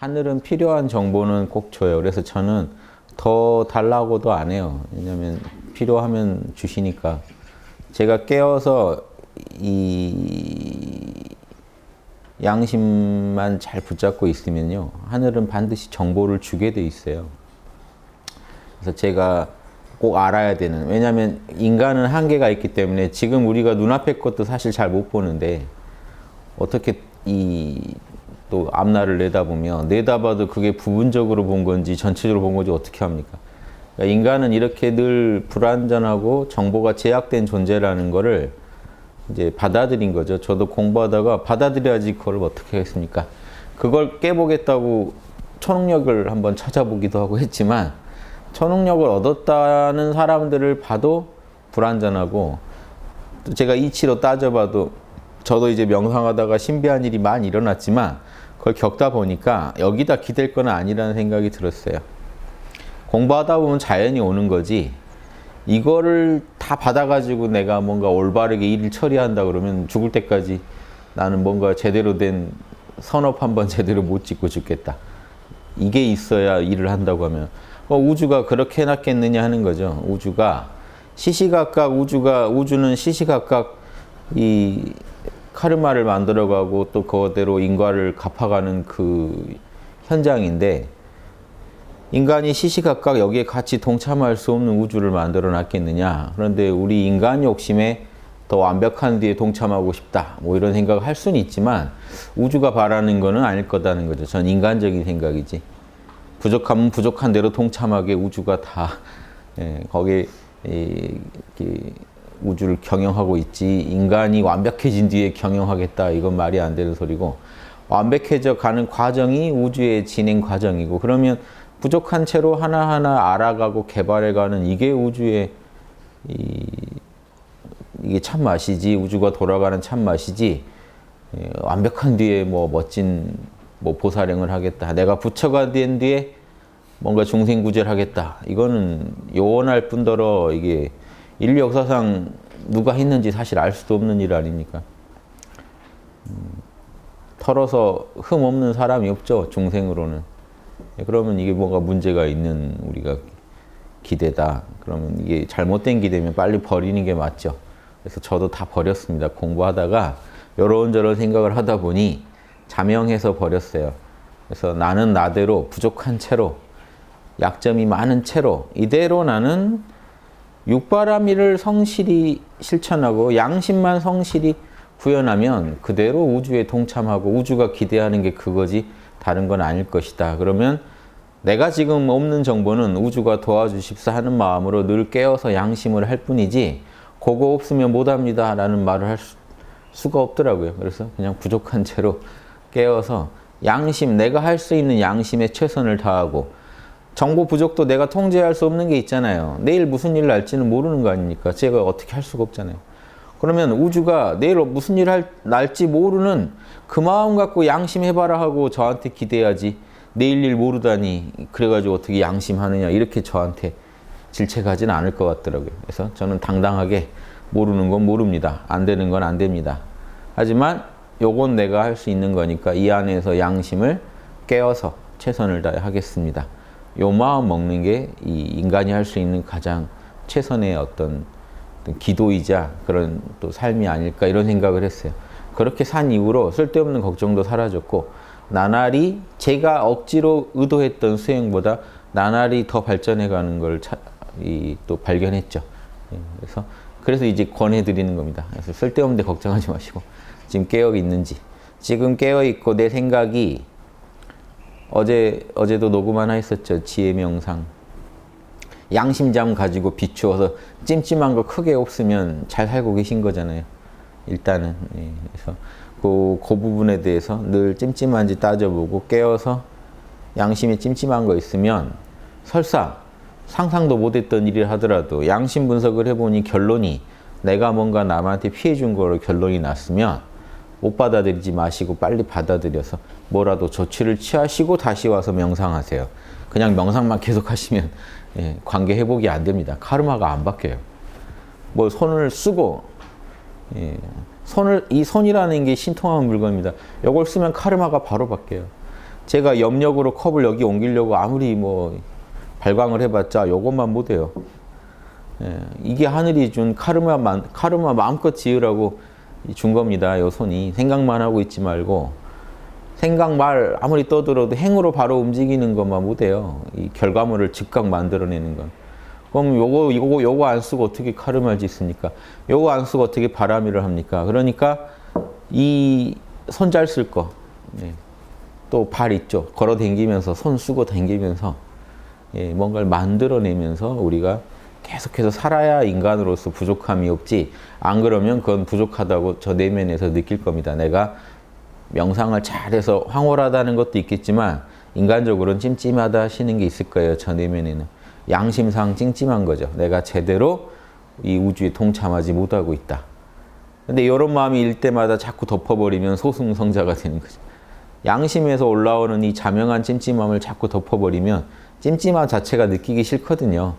하늘은 필요한 정보는 꼭 줘요. 그래서 저는 더 달라고도 안 해요. 왜냐면 필요하면 주시니까. 제가 깨어서 이 양심만 잘 붙잡고 있으면요. 하늘은 반드시 정보를 주게 돼 있어요. 그래서 제가 꼭 알아야 되는 왜냐하면 인간은 한계가 있기 때문에 지금 우리가 눈앞의 것도 사실 잘 못 보는데 어떻게 이 또 앞날을 내다보면 내다봐도 그게 부분적으로 본 건지 전체적으로 본 건지 어떻게 합니까? 그러니까 인간은 이렇게 늘 불완전하고 정보가 제약된 존재라는 거를 이제 받아들인 거죠. 저도 공부하다가 받아들여야지 그걸 어떻게 하겠습니까? 그걸 깨보겠다고 초능력을 한번 찾아보기도 하고 했지만 초능력을 얻었다는 사람들을 봐도 불완전하고 또 제가 이치로 따져봐도 저도 이제 명상하다가 신비한 일이 많이 일어났지만 그걸 겪다 보니까 여기다 기댈 건 아니라는 생각이 들었어요. 공부하다 보면 자연이 오는 거지 이거를 다 받아가지고 내가 뭔가 올바르게 일을 처리한다 그러면 죽을 때까지 나는 뭔가 제대로 된 선업 한번 제대로 못 짓고 죽겠다. 이게 있어야 일을 한다고 하면 어, 우주가 그렇게 해놨겠느냐 하는 거죠. 우주가 시시각각 우주가 우주는 시시각각 이 카르마를 만들어가고 또 그대로 인과를 갚아가는 그 현장인데 인간이 시시각각 여기에 같이 동참할 수 없는 우주를 만들어 놨겠느냐. 그런데 우리 인간 욕심에 더 완벽한 뒤에 동참하고 싶다. 뭐 이런 생각을 할 수는 있지만 우주가 바라는 거는 아닐 거다는 거죠. 전 인간적인 생각이지. 부족하면 부족한 대로 동참하게 우주가 다 예, 거기에 이, 이, 우주를 경영하고 있지 인간이 완벽해진 뒤에 경영하겠다 이건 말이 안 되는 소리고 완벽해져 가는 과정이 우주의 진행 과정이고 그러면 부족한 채로 하나하나 알아가고 개발해가는 이게 우주의 이, 이게 참 맛이지 우주가 돌아가는 참 맛이지 예, 완벽한 뒤에 뭐 멋진 뭐 보살행을 하겠다 내가 부처가 된 뒤에 뭔가 중생구제를 하겠다 이거는 요원할 뿐더러 이게 인류 역사상 누가 했는지 사실 알 수도 없는 일 아닙니까? 음, 털어서 흠 없는 사람이 없죠 중생으로는. 예, 그러면 이게 뭔가 문제가 있는 우리가 기대다. 그러면 이게 잘못된 기대면 빨리 버리는 게 맞죠. 그래서 저도 다 버렸습니다. 공부하다가 여러저런 생각을 하다 보니 자명해서 버렸어요. 그래서 나는 나대로 부족한 채로 약점이 많은 채로 이대로 나는 육바라밀을 성실히 실천하고 양심만 성실히 구현하면 그대로 우주에 동참하고 우주가 기대하는 게 그거지 다른 건 아닐 것이다. 그러면 내가 지금 없는 정보는 우주가 도와주십사 하는 마음으로 늘 깨어서 양심을 할 뿐이지 그거 없으면 못합니다 라는 말을 할 수, 수가 없더라고요. 그래서 그냥 부족한 채로 깨어서 양심, 내가 할 수 있는 양심에 최선을 다하고 정보 부족도 내가 통제할 수 없는 게 있잖아요. 내일 무슨 일 날지는 모르는 거 아닙니까? 제가 어떻게 할 수가 없잖아요. 그러면 우주가 내일 무슨 일 할, 날지 모르는 그 마음 갖고 양심해봐라 하고 저한테 기대야지 내일 일 모르다니 그래가지고 어떻게 양심하느냐 이렇게 저한테 질책하지는 않을 것 같더라고요. 그래서 저는 당당하게 모르는 건 모릅니다. 안 되는 건 안 됩니다. 하지만 요건 내가 할 수 있는 거니까 이 안에서 양심을 깨어서 최선을 다해 하겠습니다. 요 마음 먹는 게 이 인간이 할 수 있는 가장 최선의 어떤, 기도이자 그런 또 삶이 아닐까 이런 생각을 했어요. 그렇게 산 이후로 쓸데없는 걱정도 사라졌고 나날이 제가 억지로 의도했던 수행보다 나날이 더 발전해가는 걸 또 발견했죠. 예, 그래서 그래서 이제 권해드리는 겁니다. 그래서 쓸데없는 데 걱정하지 마시고 지금 깨어 있는지 지금 깨어 있고 내 생각이 어제 어제도 녹음 하나 했었죠. 지혜 명상. 양심장 가지고 비추어서 찜찜한 거 크게 없으면 잘 살고 계신 거잖아요. 일단은 예, 그래서 그, 그 부분에 대해서 늘 찜찜한지 따져보고 깨어서 양심에 찜찜한 거 있으면 설사 상상도 못했던 일을 하더라도 양심 분석을 해보니 결론이 내가 뭔가 남한테 피해 준 거로 결론이 났으면 못 받아들이지 마시고 빨리 받아들여서 뭐라도 조치를 취하시고 다시 와서 명상하세요. 그냥 명상만 계속 하시면 예, 관계 회복이 안 됩니다. 카르마가 안 바뀌어요. 뭐 손을 쓰고 예, 손을 이 손이라는 게 신통한 물건입니다. 이걸 쓰면 카르마가 바로 바뀌어요. 제가 염력으로 컵을 여기 옮기려고 아무리 뭐 발광을 해봤자 요것만 못해요. 예, 이게 하늘이 준 카르마만 카르마 마음껏 지으라고 준 겁니다. 요 손이 생각만 하고 있지 말고 생각 말 아무리 떠들어도 행으로 바로 움직이는 것만 못해요. 이 결과물을 즉각 만들어내는 건. 그럼 요거 요거 요거 안 쓰고 어떻게 카르마를 짓습니까? 요거 안 쓰고 어떻게 바람일을 합니까? 그러니까 이 손 잘 쓸 거. 네. 또발 있죠. 걸어 댕기면서 손 쓰고 댕기면서 예, 뭔가를 만들어내면서 우리가 계속해서 살아야 인간으로서 부족함이 없지. 안 그러면 그건 부족하다고 저 내면에서 느낄 겁니다. 내가 명상을 잘해서 황홀하다는 것도 있겠지만 인간적으로는 찜찜하다 하시는 게 있을 거예요. 저 내면에는. 양심상 찜찜한 거죠. 내가 제대로 이 우주에 동참하지 못하고 있다. 근데 이런 마음이 일 때마다 자꾸 덮어버리면 소승성자가 되는 거죠. 양심에서 올라오는 이 자명한 찜찜함을 자꾸 덮어버리면 찜찜함 자체가 느끼기 싫거든요.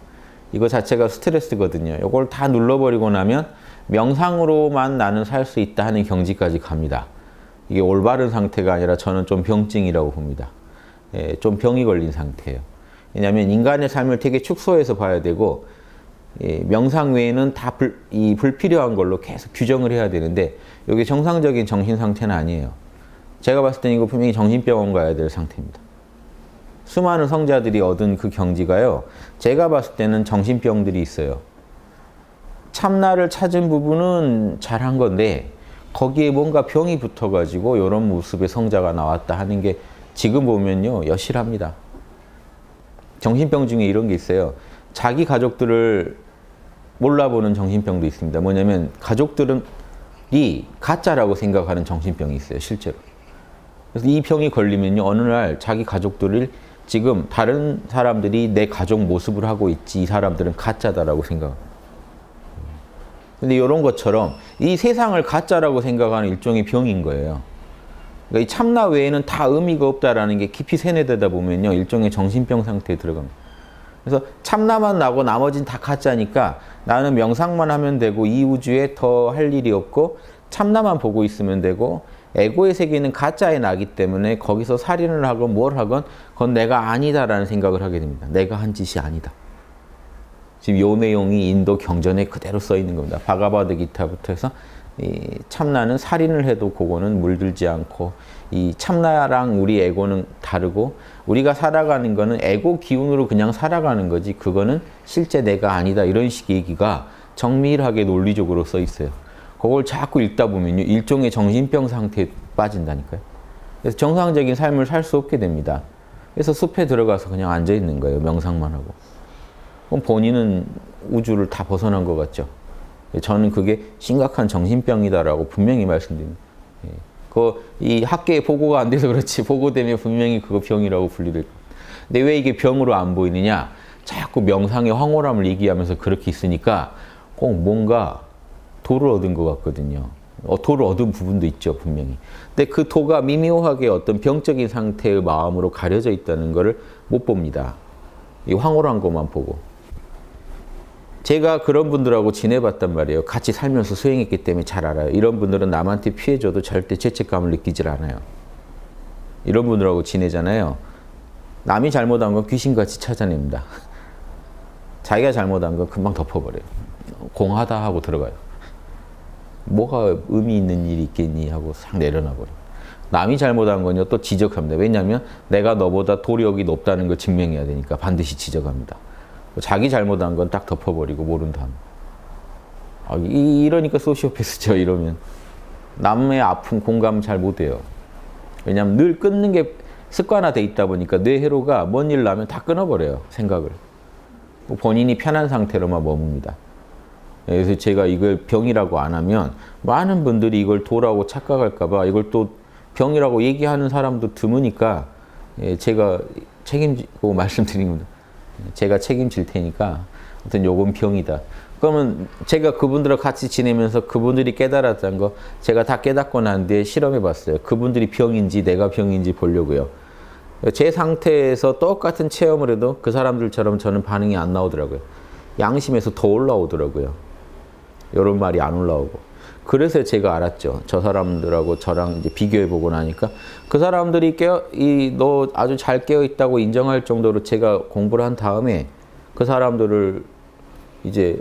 이거 자체가 스트레스거든요. 이걸 다 눌러버리고 나면 명상으로만 나는 살 수 있다 하는 경지까지 갑니다. 이게 올바른 상태가 아니라 저는 좀 병증이라고 봅니다. 예, 좀 병이 걸린 상태예요. 왜냐하면 인간의 삶을 되게 축소해서 봐야 되고 예, 명상 외에는 다 불, 이 불필요한 걸로 계속 규정을 해야 되는데 이게 정상적인 정신 상태는 아니에요. 제가 봤을 때는 이거 분명히 정신병원 가야 될 상태입니다. 수많은 성자들이 얻은 그 경지가요. 제가 봤을 때는 정신병들이 있어요. 참나를 찾은 부분은 잘한 건데 거기에 뭔가 병이 붙어가지고 이런 모습의 성자가 나왔다 하는 게 지금 보면요 여실합니다. 정신병 중에 이런 게 있어요. 자기 가족들을 몰라보는 정신병도 있습니다. 뭐냐면 가족들은 이 가짜라고 생각하는 정신병이 있어요, 실제로. 그래서 이 병이 걸리면요, 어느 날 자기 가족들을 지금 다른 사람들이 내 가족 모습을 하고 있지, 이 사람들은 가짜다라고 생각합니다. 근데 이런 것처럼 이 세상을 가짜라고 생각하는 일종의 병인 거예요. 그러니까 이 참나 외에는 다 의미가 없다라는 게 깊이 세뇌되다 보면요, 일종의 정신병 상태에 들어갑니다. 그래서 참나만 나고 나머진 다 가짜니까 나는 명상만 하면 되고 이 우주에 더 할 일이 없고 참나만 보고 있으면 되고 에고의 세계는 가짜에 나기 때문에 거기서 살인을 하건 뭘 하건 그건 내가 아니다라는 생각을 하게 됩니다. 내가 한 짓이 아니다. 지금 요 내용이 인도 경전에 그대로 써 있는 겁니다. 바가바드 기타부터 해서 이 참나는 살인을 해도 그거는 물들지 않고 이 참나랑 우리 에고는 다르고 우리가 살아가는 거는 에고 기운으로 그냥 살아가는 거지 그거는 실제 내가 아니다 이런 식의 얘기가 정밀하게 논리적으로 써 있어요. 그걸 자꾸 읽다 보면요 일종의 정신병 상태에 빠진다니까요. 그래서 정상적인 삶을 살 수 없게 됩니다. 그래서 숲에 들어가서 그냥 앉아 있는 거예요 명상만 하고. 그럼 본인은 우주를 다 벗어난 것 같죠. 저는 그게 심각한 정신병이다라고 분명히 말씀드립니다. 예. 그이 학계에 보고가 안 돼서 그렇지 보고되면 분명히 그거 병이라고 분류될 겁니다. 근데 왜 이게 병으로 안 보이느냐? 자꾸 명상의 황홀함을 얘기하면서 그렇게 있으니까 꼭 뭔가 도를 얻은 것 같거든요. 어, 도를 얻은 부분도 있죠, 분명히. 근데 그 도가 미묘하게 어떤 병적인 상태의 마음으로 가려져 있다는 것을 못 봅니다. 이 황홀한 것만 보고. 제가 그런 분들하고 지내봤단 말이에요. 같이 살면서 수행했기 때문에 잘 알아요. 이런 분들은 남한테 피해줘도 절대 죄책감을 느끼질 않아요. 이런 분들하고 지내잖아요. 남이 잘못한 건 귀신같이 찾아냅니다. 자기가 잘못한 건 금방 덮어버려요. 공하다 하고 들어가요. 뭐가 의미 있는 일이 있겠니 하고 싹 내려놔 버려요. 남이 잘못한 건요 또 지적합니다. 왜냐하면 내가 너보다 도력이 높다는 걸 증명해야 되니까 반드시 지적합니다. 자기 잘못한 건 딱 덮어버리고 모른 다음. 아, 이, 이러니까 소시오패스죠. 이러면 남의 아픔 공감 잘 못해요. 왜냐하면 늘 끊는 게 습관화돼 있다 보니까 뇌 회로가 뭔 일 나면 다 끊어버려요. 생각을. 본인이 편한 상태로만 머뭅니다. 그래서 제가 이걸 병이라고 안 하면 많은 분들이 이걸 도라고 착각할까봐 이걸 또 병이라고 얘기하는 사람도 드무니까 예, 제가 책임지고 말씀드린 겁니다. 제가 책임질 테니까 어떤 요건 병이다. 그러면 제가 그분들과 같이 지내면서 그분들이 깨달았다는 거 제가 다 깨닫고 난 뒤에 실험해 봤어요. 그분들이 병인지 내가 병인지 보려고요. 제 상태에서 똑같은 체험을 해도 그 사람들처럼 저는 반응이 안 나오더라고요. 양심에서 더 올라오더라고요. 이런 말이 안 올라오고. 그래서 제가 알았죠. 저 사람들하고 저랑 이제 비교해 보고 나니까 그 사람들이 깨어 이 너 아주 잘 깨어 있다고 인정할 정도로 제가 공부를 한 다음에 그 사람들을 이제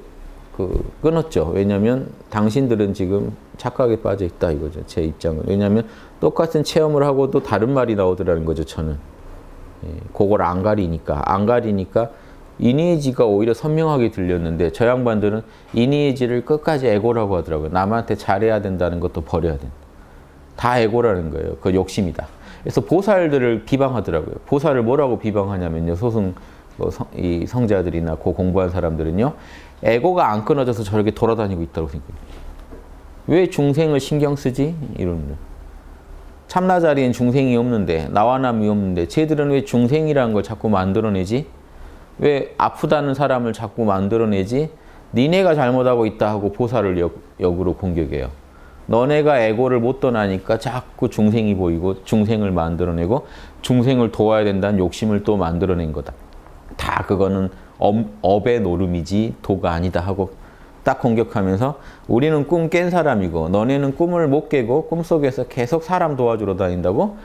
그 끊었죠. 왜냐하면 당신들은 지금 착각에 빠져 있다 이거죠. 제 입장은. 왜냐하면 똑같은 체험을 하고도 다른 말이 나오더라는 거죠. 저는. 예, 그걸 안 가리니까 안 가리니까 이니에지가 오히려 선명하게 들렸는데 저 양반들은 이니에지를 끝까지 에고라고 하더라고요. 남한테 잘해야 된다는 것도 버려야 된다. 다 에고라는 거예요. 그 욕심이다. 그래서 보살들을 비방하더라고요. 보살을 뭐라고 비방하냐면요. 소승 뭐 성, 이 성자들이나 고 공부한 사람들은요. 에고가 안 끊어져서 저렇게 돌아다니고 있다고 생각해요. 왜 중생을 신경 쓰지? 이런 거예요. 참나 자리엔 중생이 없는데 나와 남이 없는데 쟤들은 왜 중생이라는 걸 자꾸 만들어내지? 왜 아프다는 사람을 자꾸 만들어내지? 니네가 잘못하고 있다 하고 보살을 역, 역으로 공격해요. 너네가 에고를 못 떠나니까 자꾸 중생이 보이고 중생을 만들어내고 중생을 도와야 된다는 욕심을 또 만들어낸 거다. 다 그거는 업, 업의 노름이지 도가 아니다 하고 딱 공격하면서 우리는 꿈 깬 사람이고 너네는 꿈을 못 깨고 꿈속에서 계속 사람 도와주러 다닌다고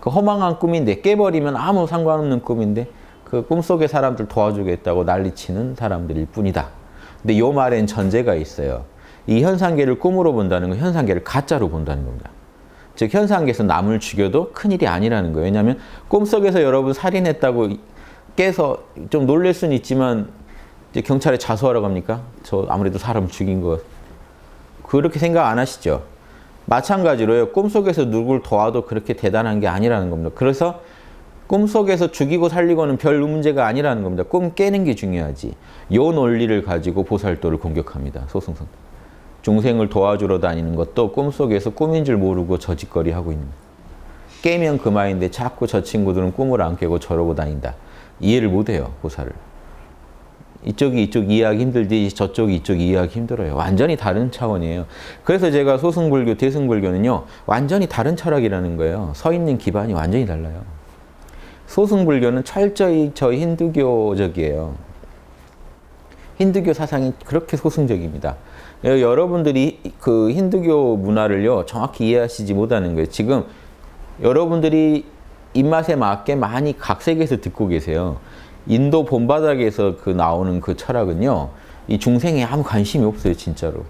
그 허망한 꿈인데 깨버리면 아무 상관없는 꿈인데 그 꿈속의 사람들 도와주겠다고 난리치는 사람들일 뿐이다. 근데 이 말엔 전제가 있어요. 이 현상계를 꿈으로 본다는 건 현상계를 가짜로 본다는 겁니다. 즉 현상계에서 남을 죽여도 큰일이 아니라는 거예요. 왜냐하면 꿈속에서 여러분 살인했다고 깨서 좀 놀랄 수는 있지만 경찰에 자수하러 갑니까? 저 아무래도 사람 죽인 거 그렇게 생각 안 하시죠? 마찬가지로요. 꿈속에서 누굴 도와도 그렇게 대단한 게 아니라는 겁니다. 그래서 꿈속에서 죽이고 살리고는 별 문제가 아니라는 겁니다. 꿈 깨는 게 중요하지. 요 논리를 가지고 보살도를 공격합니다. 소승선. 중생을 도와주러 다니는 것도 꿈속에서 꿈인 줄 모르고 저짓거리 하고 있는. 깨면 그만인데 자꾸 저 친구들은 꿈을 안 깨고 저러고 다닌다. 이해를 못 해요, 보살을. 이쪽이 이쪽 이해하기 힘들지 저쪽이 이쪽 이해하기 힘들어요. 완전히 다른 차원이에요. 그래서 제가 소승불교, 대승불교는요. 완전히 다른 철학이라는 거예요. 서 있는 기반이 완전히 달라요. 소승불교는 철저히 저 힌두교적이에요. 힌두교 사상이 그렇게 소승적입니다. 여러분들이 그 힌두교 문화를요 정확히 이해하시지 못하는 거예요. 지금 여러분들이 입맛에 맞게 많이 각색해서 듣고 계세요. 인도 본바닥에서 그 나오는 그 철학은요, 이 중생에 아무 관심이 없어요, 진짜로.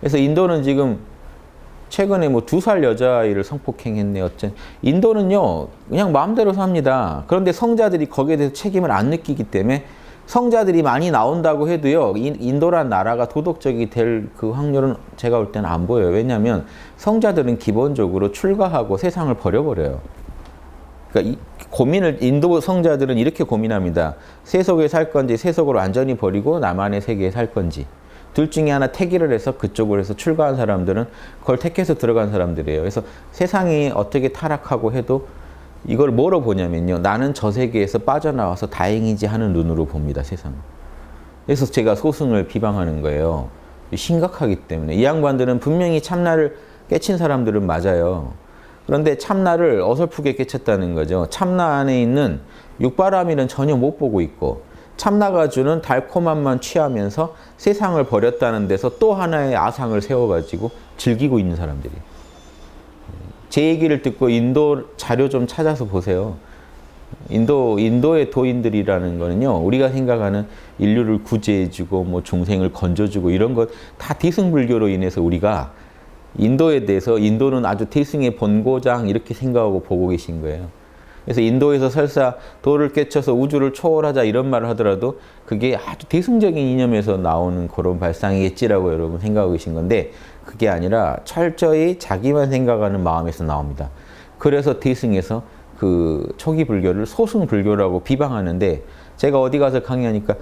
그래서 인도는 지금 최근에 뭐 두 살 여자아이를 성폭행했네, 어쩐. 인도는요, 그냥 마음대로 삽니다. 그런데 성자들이 거기에 대해서 책임을 안 느끼기 때문에 성자들이 많이 나온다고 해도요, 인도란 나라가 도덕적이 될 그 확률은 제가 볼 때는 안 보여요. 왜냐하면 성자들은 기본적으로 출가하고 세상을 버려버려요. 그러니까 이 고민을 인도 성자들은 이렇게 고민합니다. 세속에 살 건지 세속을 완전히 버리고 나만의 세계에 살 건지. 둘 중에 하나 택일을 해서 그쪽으로 해서 출가한 사람들은 그걸 택해서 들어간 사람들이에요. 그래서 세상이 어떻게 타락하고 해도 이걸 뭐로 보냐면요. 나는 저 세계에서 빠져나와서 다행이지 하는 눈으로 봅니다, 세상. 그래서 제가 소승을 비방하는 거예요. 심각하기 때문에. 이 양반들은 분명히 참나를 깨친 사람들은 맞아요. 그런데 참나를 어설프게 깨쳤다는 거죠. 참나 안에 있는 육바라밀은 전혀 못 보고 있고 참나가 주는 달콤함만 취하면서 세상을 버렸다는 데서 또 하나의 아상을 세워가지고 즐기고 있는 사람들이. 제 얘기를 듣고 인도 자료 좀 찾아서 보세요. 인도 인도의 도인들이라는 거는요 우리가 생각하는 인류를 구제해주고 뭐 중생을 건져주고 이런 것다 디승불교로 인해서 우리가 인도에 대해서 인도는 아주 대승의 본고장 이렇게 생각하고 보고 계신 거예요. 그래서 인도에서 설사 도를 깨쳐서 우주를 초월하자 이런 말을 하더라도 그게 아주 대승적인 이념에서 나오는 그런 발상이겠지라고 여러분 생각하고 계신 건데 그게 아니라 철저히 자기만 생각하는 마음에서 나옵니다. 그래서 대승에서 그 초기 불교를 소승 불교라고 비방하는데 제가 어디 가서 강의하니까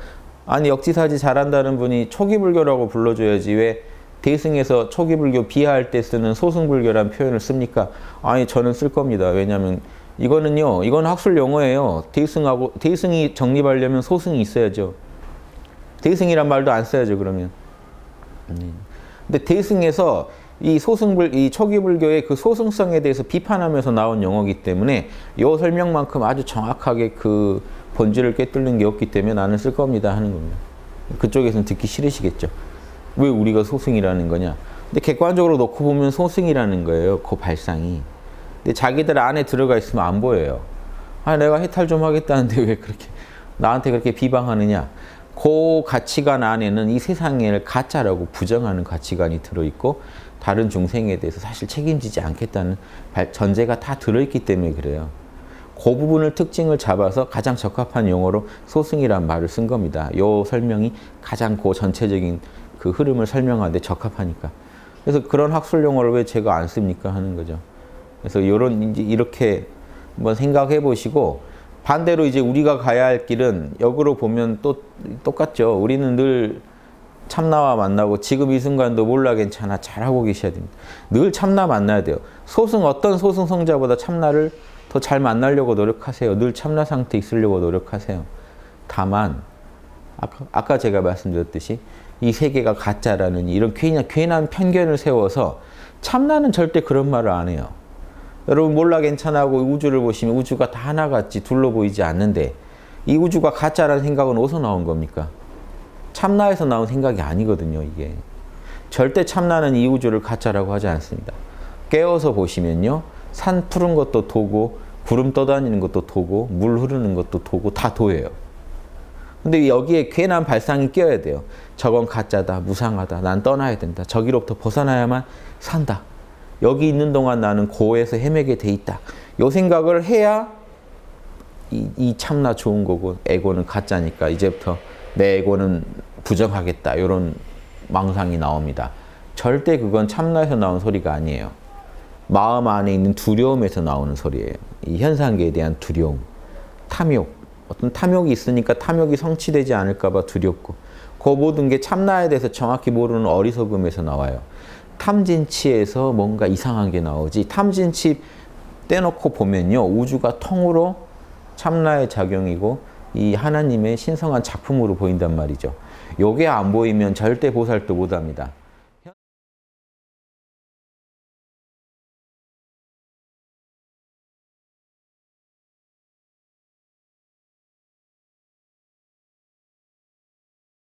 아니 역지사지 잘한다는 분이 초기 불교라고 불러줘야지 왜 대승에서 초기 불교 비하할 때 쓰는 소승 불교란 표현을 씁니까? 아니 저는 쓸 겁니다. 왜냐하면 이거는요, 이건 학술 용어예요. 대승하고 대승이 정립하려면 소승이 있어야죠. 대승이란 말도 안 써야죠. 그러면. 근데 대승에서 이 소승불, 이 초기 불교의 그 소승성에 대해서 비판하면서 나온 용어이기 때문에 이 설명만큼 아주 정확하게 그 본질을 꿰뚫는 게 없기 때문에 나는 쓸 겁니다 하는 겁니다. 그쪽에서는 듣기 싫으시겠죠. 왜 우리가 소승이라는 거냐? 근데 객관적으로 놓고 보면 소승이라는 거예요. 그 발상이. 근데 자기들 안에 들어가 있으면 안 보여요. 아, 내가 해탈 좀 하겠다는데 왜 그렇게 나한테 그렇게 비방하느냐? 그 가치관 안에는 이 세상을 가짜라고 부정하는 가치관이 들어있고 다른 중생에 대해서 사실 책임지지 않겠다는 발- 전제가 다 들어있기 때문에 그래요. 그 부분을 특징을 잡아서 가장 적합한 용어로 소승이란 말을 쓴 겁니다. 요 설명이 가장 그 전체적인 그 흐름을 설명하는데 적합하니까. 그래서 그런 학술 용어를 왜 제가 안 씁니까 하는 거죠. 그래서 요런 이제 이렇게 한번 생각해 보시고 반대로 이제 우리가 가야 할 길은 역으로 보면 또 똑같죠. 우리는 늘 참나와 만나고 지금 이 순간도 몰라 괜찮아 잘하고 계셔야 됩니다. 늘 참나 만나야 돼요. 소승 어떤 소승 성자보다 참나를 더 잘 만나려고 노력하세요. 늘 참나 상태 있으려고 노력하세요. 다만 아까, 아까 제가 말씀드렸듯이 이 세계가 가짜라는 이런 괜한, 괜한 편견을 세워서 참나는 절대 그런 말을 안 해요. 여러분 몰라 괜찮아하고 우주를 보시면 우주가 다 하나같이 둘러 보이지 않는데 이 우주가 가짜라는 생각은 어디서 나온 겁니까? 참나에서 나온 생각이 아니거든요, 이게. 절대 참나는 이 우주를 가짜라고 하지 않습니다. 깨어서 보시면요. 산 푸른 것도 도고, 구름 떠다니는 것도 도고, 물 흐르는 것도 도고, 다 도예요. 근데 여기에 괜한 발상이 껴야 돼요. 저건 가짜다, 무상하다, 난 떠나야 된다. 저기로부터 벗어나야만 산다. 여기 있는 동안 나는 고에서 헤매게 돼 있다. 요 생각을 해야 이, 이 참나 좋은 거고 에고는 가짜니까 이제부터 내 에고는 부정하겠다. 이런 망상이 나옵니다. 절대 그건 참나에서 나온 소리가 아니에요. 마음 안에 있는 두려움에서 나오는 소리예요. 이 현상계에 대한 두려움, 탐욕. 어떤 탐욕이 있으니까 탐욕이 성취되지 않을까 봐 두렵고 그 모든 게 참나에 대해서 정확히 모르는 어리석음에서 나와요. 탐진치에서 뭔가 이상한 게 나오지 탐진치 떼놓고 보면요 우주가 통으로 참나의 작용이고 이 하나님의 신성한 작품으로 보인단 말이죠. 요게 안 보이면 절대 보살도 못합니다.